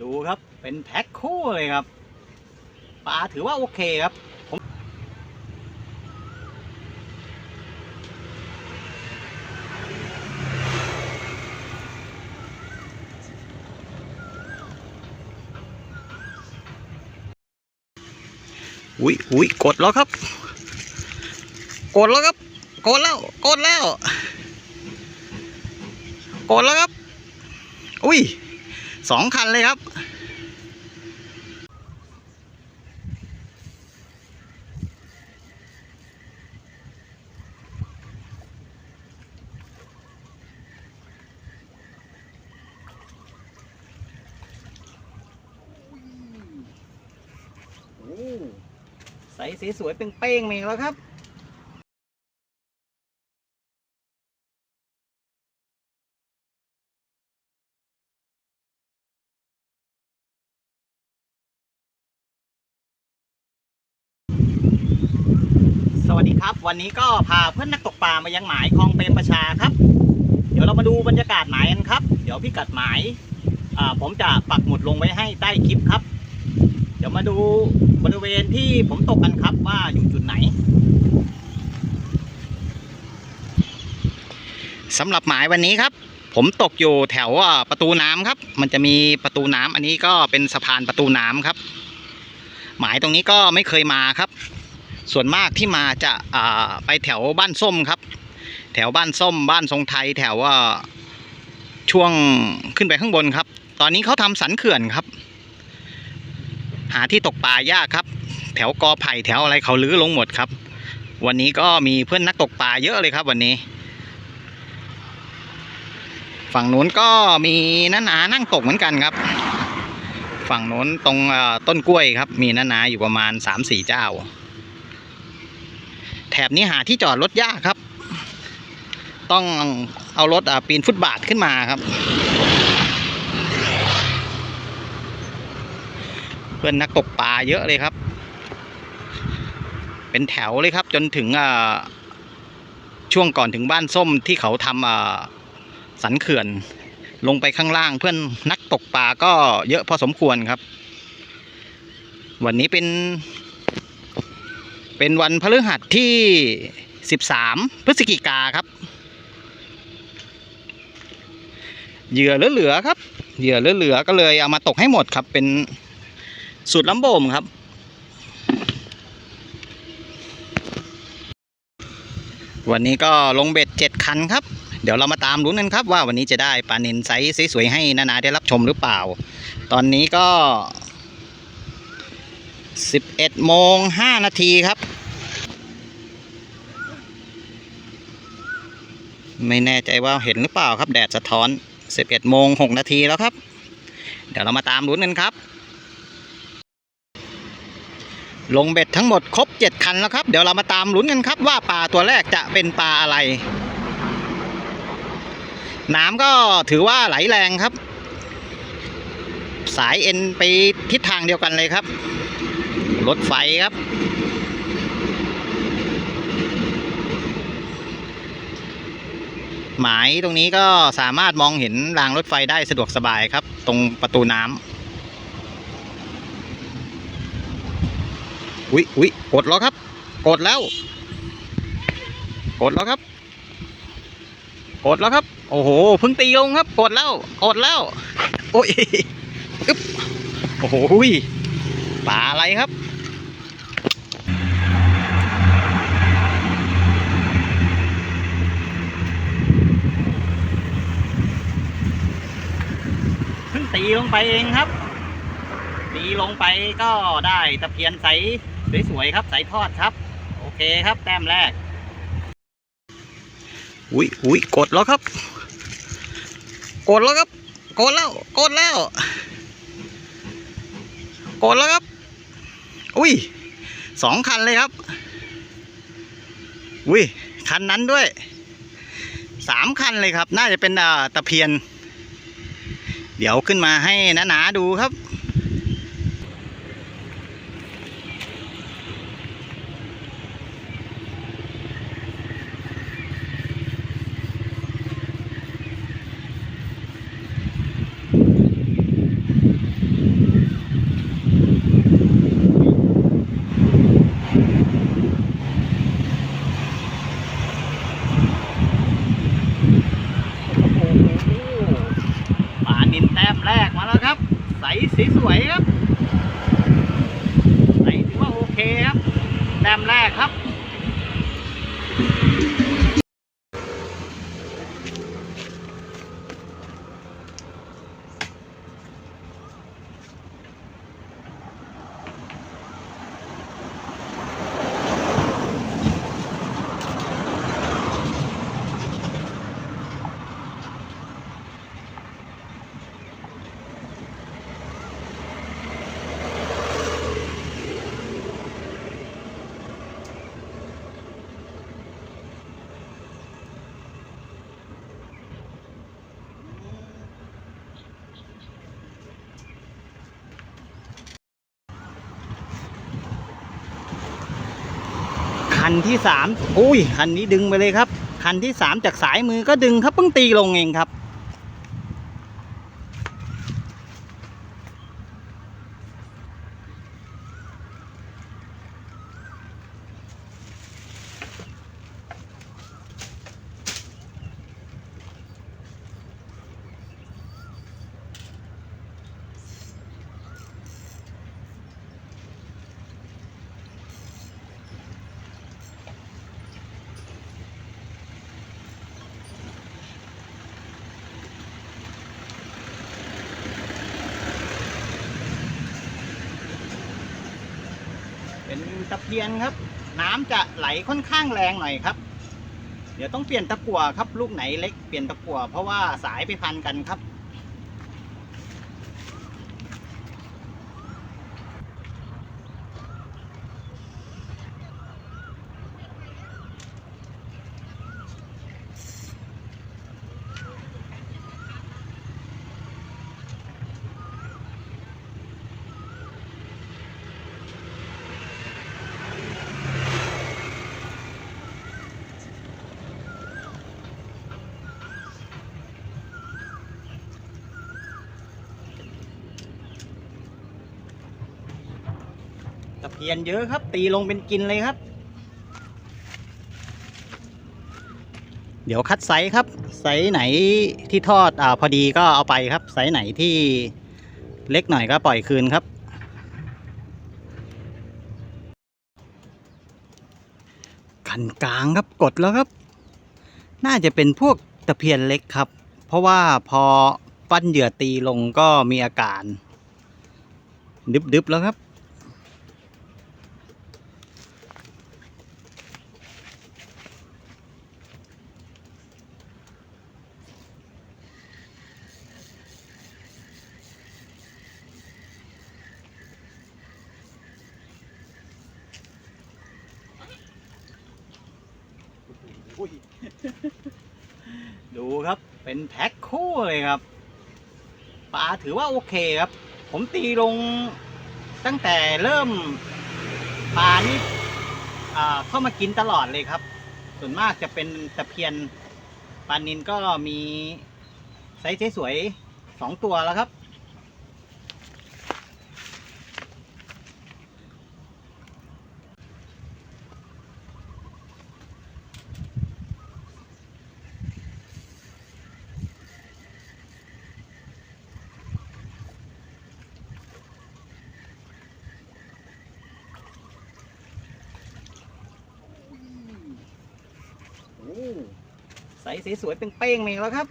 ดูครับเป็นแพ็คคู่เลยครับปลาถือว่าโอเคครับผมอุ้ยอุ้ยกดแล้วครับ กดแล้วครับ กดแล้ว กดแล้ว กดแล้วครับ อุ้ย สองคันเลยครับ ใสสีสวยเป้งๆมีแล้วครับ สวัสดีครับ วันนี้ก็พาเพื่อนนักตกปลามายังหมายคลองเปรมประชาครับ เดี๋ยวเรามาดูบรรยากาศหมายกันครับ เดี๋ยวพี่กัดหมายผมจะปักหมุดลงไว้ให้ใต้คลิปครับ เดี๋ยวมาดูบริเวณที่ผมตกกันครับว่าอยู่จุดไหนสำหรับหมายวันนี้ครับ ผมตกอยู่แถวประตูน้ำครับ มันจะมีประตูน้ำอันนี้ก็เป็นสะพานประตูน้ำครับ หมายตรงนี้ก็ไม่เคยมาครับ ส่วนมากที่มาจะาไปแถวบ้านส้มครับ แถวบ้านส้ม บ้านทรงไทย แถวว่าช่วงขึ้นไปข้างบนครับ ตอนนี้เขาทำสันเขื่อนครับ หาที่ตกปลายากครับ แถวกอไผ่แถวอะไรเขาลื้อลงหมดครับ วันนี้ก็มีเพื่อนนักตกปลาเยอะเลยครับวันนี้ ฝั่งนู้นก็มีน้าหนานั่งตกเหมือนกันครับ ฝั่งนู้นตรงต้นกล้วยครับ มีน้าหนาอยู่ประมาณสามสี่เจ้า แถบนี้หาที่จอดรถยากครับ ต้องเอารถปีนฟุตบาทขึ้นมาครับ เพื่อนนักตกปลาเยอะเลยครับ เป็นแถวเลยครับจนถึงช่วงก่อนถึงบ้านส้มที่เขาทำสันเขื่อน ลงไปข้างล่าง เพื่อนนักตกปลาก็เยอะพอสมควรครับ วันนี้เป็น เป็นวันพฤหัสที่ 13 พฤศจิกาครับ เหยื่อเหลือๆครับ เหยื่อเหลือๆก็เลยเอามาตกให้หมดครับ เป็นสูตรล้ำโบมครับ วันนี้ก็ลงเบ็ดเจ็ดคันครับ เดี๋ยวเรามาตามลุ้นกันครับ ว่าวันนี้จะได้ปลาเนินไซส์สวยๆให้นานาได้รับชมหรือเปล่า ตอนนี้ก็ 11โมง5นาทีครับ ไม่แน่ใจว่าเห็นหรือเปล่าครับ แดดสะท้อน 11โมง6นาทีแล้วครับ เดี๋ยวเรามาตามลุ้นกันครับ ลงเบ็ดทั้งหมดครบ 7 คันแล้วครับ เดี๋ยวเรามาตามลุ้นกันครับ ว่าปลาตัวแรกจะเป็นปลาอะไร น้ำก็ถือว่าไหลแรงครับ สายเอ็นไปทิศทางเดียวกันเลยครับ รถไฟครับ หมายตรงนี้ก็สามารถมองเห็นรางรถไฟได้สะดวกสบายครับ ตรงประตูน้ำอุ๊ยอุ๊ยกดแล้วครับ กดแล้ว กดแล้วครับ กดแล้วครับ โอ้โหเพิ่งตีลงครับ กดแล้ว กดแล้ว โอ้ยอึ๊บโอ้โห ปลาอะไรครับ เพิ่งตีลงไปเองครับ ตีลงไปก็ได้ตะเพียนใสสวยๆครับใสทอดครับ โอเคครับแต้มแรก อุ้ยอุ้ยกดแล้วครับ กดแล้วครับ กดแล้ว กดแล้ว กดแล้วครับ อุ้ยสองคันเลยครับ อุ้ยคันนั้นด้วยสามคันเลยครับ น่าจะเป็นตะเพียน เดี๋ยวขึ้นมาให้หนาๆดูครับ ต้มแรกครับ คั นที่สามอุ้ยคันนี้ดึงไปเลยครับ คันที่สามจากสายมือก็ดึงครับเพิ่งตีลงเองครับ เป็นตะเพียนครับ น้ำจะไหลค่อนข้างแรงหน่อยครับ เดี๋ยวต้องเปลี่ยนตะกั่วครับ ลูกไหนเล็กเปลี่ยนตะกั่วเพราะว่าสายไปพันกันครับ เพียนเยอะครับ ตีลงเป็นกินเลยครับ เดี๋ยวคัดไซส์ครับ ไซส์ไหนที่ทอดอ่าพอดีก็เอาไปครับ ไซส์ไหนที่เล็กหน่อยก็ปล่อยคืนครับคันกลางครับกดแล้วครับ น่าจะเป็นพวกตะเพียนเล็กครับ เพราะว่าพอปั้นเหยื่อตีลงก็มีอาการดึบๆแล้วครับ อุ้ย ดูครับเป็นแพ็คคู่เลยครับปลา ถือว่าโอเคครับ ผมตีลงตั้งแต่เริ่มปลานี่เข้ามากินตลอดเลยครับ ส่วนมากจะเป็นตะเพียนปลานินก็มีไซส์สวยๆสองตัวแล้วครับ โอ้ ใสสวยๆเป้งๆมาอีกแล้วครับ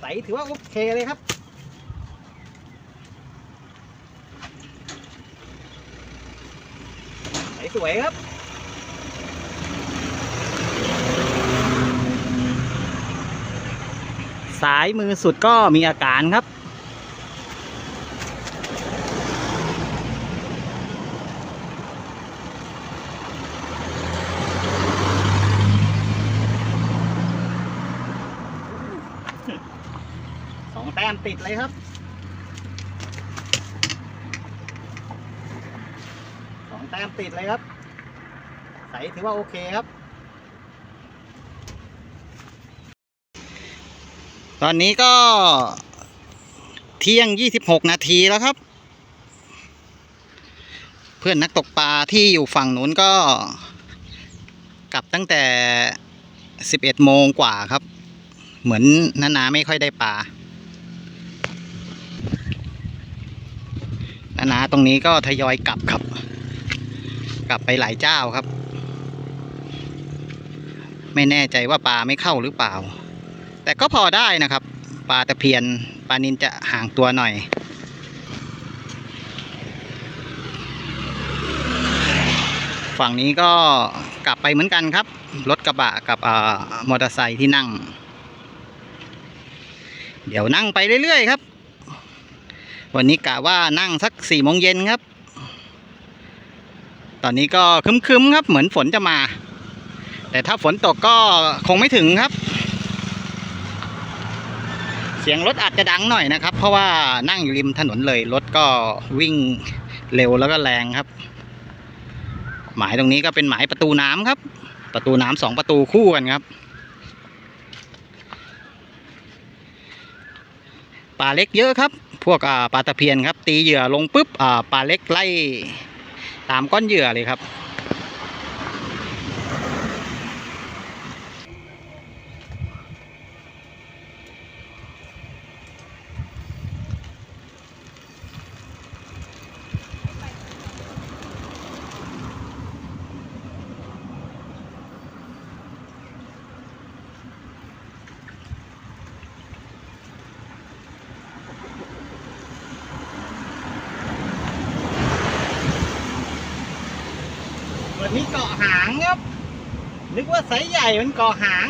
ใสถือว่าโอเคเลยครับ ใสสวยครับสายมือสุดก็มีอาการครับ สองแต้มติดเลย ครับ สองแต้มติดเลยครับ ใสถือว่าโอเคครับ ตอนนี้ก็เที่ยง 26 นาทีแล้วครับ เพื่อนนักตกปลาที่อยู่ฝั่งนู้นก็กลับตั้งแต่ 11 โมงกว่าครับ เหมือนนานาไม่ค่อยได้ปลา นานาตรงนี้ก็ทยอยกลับครับ กลับไปหลายเจ้าครับ ไม่แน่ใจว่าปลาไม่เข้าหรือเปล่า แต่ก็พอได้นะครับ ปลาตะเพียนปลานินจะห่างตัวหน่อยฝั่งนี้ก็กลับไปเหมือนกันครับ รถกระบะกับอ่ามอเตอร์ไซค์ที่นั่ง เดี๋ยวนั่งไปเรื่อยๆครับ วันนี้กะว่านั่งสักสี่โมงเย็นครับ ตอนนี้ก็คึ้มๆครับ เหมือนฝนจะมา แต่ถ้าฝนตกก็คงไม่ถึงครับ เสียงรถอาจจะดังหน่อยนะครับ เพราะว่านั่งอยู่ริมถนนเลยรถก็วิ่งเร็วแล้วก็แรงครับ หมายตรงนี้ก็เป็นหมายประตูน้ำครับ ประตูน้ำสองประตูคู่กันครับปลาเล็กเยอะครับ พวกปลาตะเพียนครับ ตีเหยื่อลงปุ๊บปลาเล็กไล่ตามก้อนเหยื่อเลยครับ นี้เกาะหางครับ นึกว่าไซส์ใหญ่มันเกาะหาง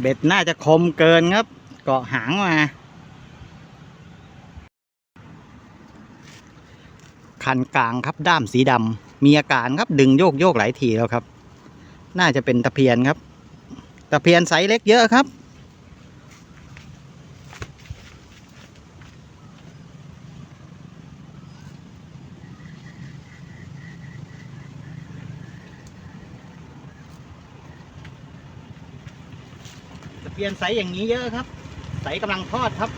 เบ็ดน่าจะคมเกินครับ เกาะหางมา คันกลางครับด้ามสีดำมีอาการครับดึงโยกโยกหลายทีแล้วครับ น่าจะเป็นตะเพียนครับ ตะเพียนไซส์เล็กเยอะครับ เพียนไสอย่างนี้เยอะครับไส์กำลังทอดครับ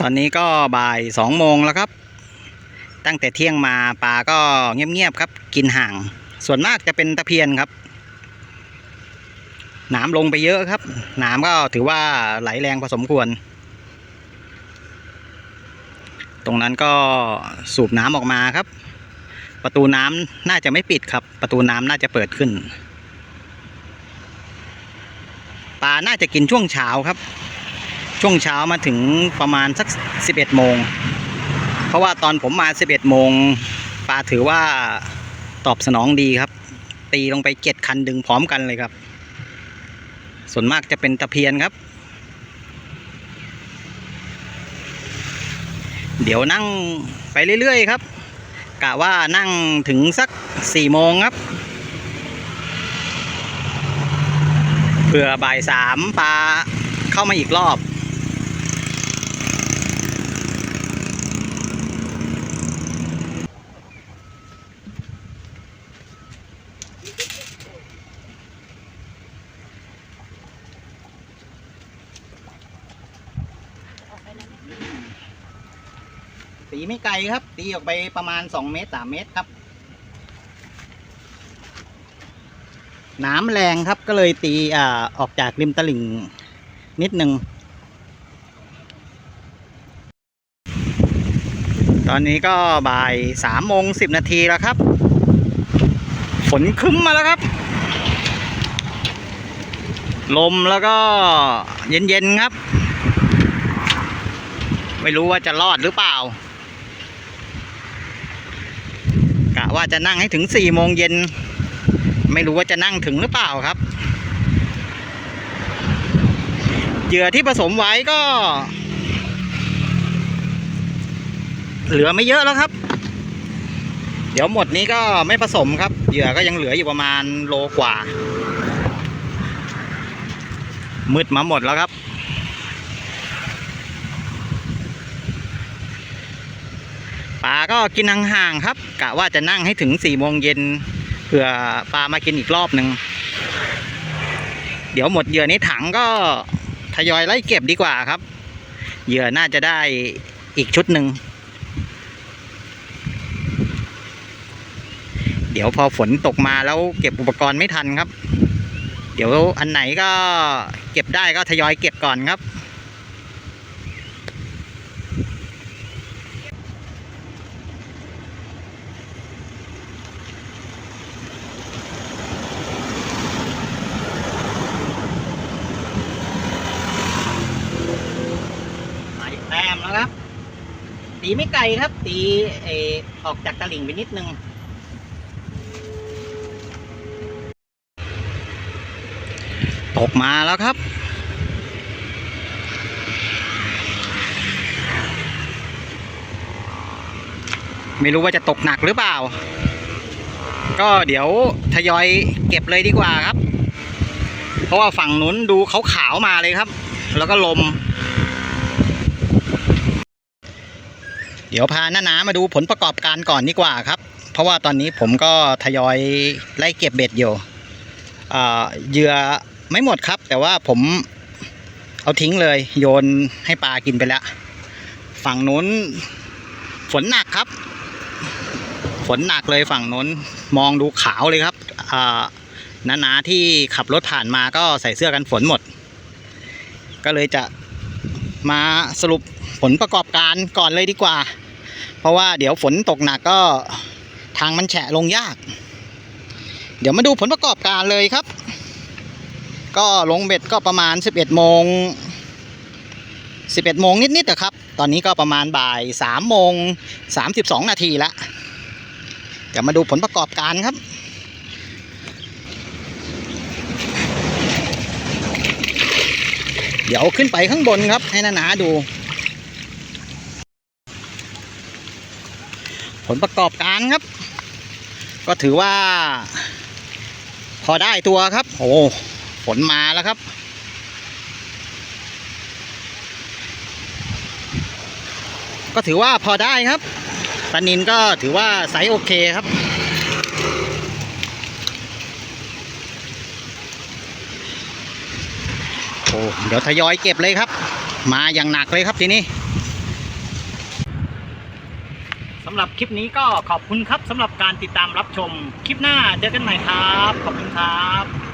ตอนนี้ก็บ่ายสองโมงแล้วครับ ตั้งแต่เที่ยงมาปลาก็เงียบๆครับ กินห่าง ส่วนมากจะเป็นตะเพียนครับน้ำลงไปเยอะครับน้ำก็ถือว่าไหลแรงพอสมควร ตรงนั้นก็สูบน้ำออกมาครับ ประตูน้ำน่าจะไม่ปิดครับ ประตูน้ำน่าจะเปิดขึ้น ปลาน่าจะกินช่วงเช้าครับ ช่วงเช้ามาถึงประมาณสัก 11 โมง เพราะว่าตอนผมมา 11 โมงปลาถือว่าตอบสนองดีครับ ตีลงไปเจ็ดคันดึงพร้อมกันเลยครับ ส่วนมากจะเป็นตะเพียนครับ เดี๋ยวนั่งไปเรื่อยๆครับกะว่านั่งถึงสักสี่โมงครับเผื่อบ่ายสามปลาเข้ามาอีกรอบ ตีไม่ไกลครับ ตีออกไปประมาณ 2 เมตร 3 เมตรครับ น้ำแรงครับก็เลยตีอ่าออกจากริมตลิ่งนิดหนึ่ง ตอนนี้ก็บ่ายสามโมงสิบนาทีแล้วครับ ฝนคึ้มมาแล้วครับ ลมแล้วก็เย็นๆครับ ไม่รู้ว่าจะรอดหรือเปล่า กะว่าจะนั่งให้ถึงสี่โมงเย็น ไม่รู้ว่าจะนั่งถึงหรือเปล่าครับ เหยื่อที่ผสมไว้ก็ เหลือไม่เยอะแล้วครับ เดี๋ยวหมดนี้ก็ไม่ผสมครับ เหยื่อก็ยังเหลืออยู่ประมาณโลกว่า มืดมาหมดแล้วครับ ปลาก็กินห่างๆครับกะว่าจะนั่งให้ถึงสี่โมงเย็นเผื่อปลามากินอีกรอบหนึ่งเดี๋ยวหมดเหยื่อในถังก็ทยอยไล่เก็บดีกว่าครับ เหยื่อน่าจะได้อีกชุดหนึ่ง เดี๋ยวพอฝนตกมาแล้วเก็บอุปกรณ์ไม่ทันครับ เดี๋ยวอันไหนก็เก็บได้ก็ทยอยเก็บก่อนครับ มาอีกแต้มแล้วครับ ตีไม่ไกลครับ ตีเอออกจากตลิ่งไปนิดนึง ตกมาแล้วครับ ไม่รู้ว่าจะตกหนักหรือเปล่า ก็เดี๋ยวทยอยเก็บเลยดีกว่าครับ เพราะว่าฝั่งนู้นดูขาวๆมาเลยครับ แล้วก็ลม เดี๋ยวพาหน้านามาดูผลประกอบการก่อนดีกว่าครับ เพราะว่าตอนนี้ผมก็ทยอยไล่เก็บเบ็ดอยู่อ่าเหยื่อไม่หมดครับ แต่ว่าผมเอาทิ้งเลยโยนให้ปลากินไปแล้ว ฝั่งนู้นฝนหนักครับ ฝนหนักเลยฝั่งนู้นมองดูขาวเลยครับอ่านาๆที่ขับรถผ่านมาก็ใส่เสื้อกันฝนหมด ก็เลยจะ มาสรุปผลประกอบการก่อนเลยดีกว่า เพราะว่าเดี๋ยวฝนตกหนักก็ทางมันแฉะลงยาก เดี๋ยวมาดูผลประกอบการเลยครับ ก็ลงเบ็ดก็ประมาณ 11โมง11โมงนิดๆนะครับ ตอนนี้ก็ประมาณบ่าย3โมง32 นาทีละเดี๋ยวมาดูผลประกอบการครับ เดี๋ยวขึ้นไปข้างบนครับ ให้นานาดู ผลประกอบการครับ ก็ถือว่า พอได้ตัวครับ โอ้ฝนมาแล้วครับก็ถือว่าพอได้ครับปลานินก็ถือว่าไซส์โอเคครับ โอ้ เดี๋ยวทยอยเก็บเลยครับ มาอย่างหนักเลยครับทีนี้สำหรับคลิปนี้ก็ขอบคุณครับสำหรับการติดตามรับชม คลิปหน้าเจอกันใหม่ครับ ขอบคุณครับ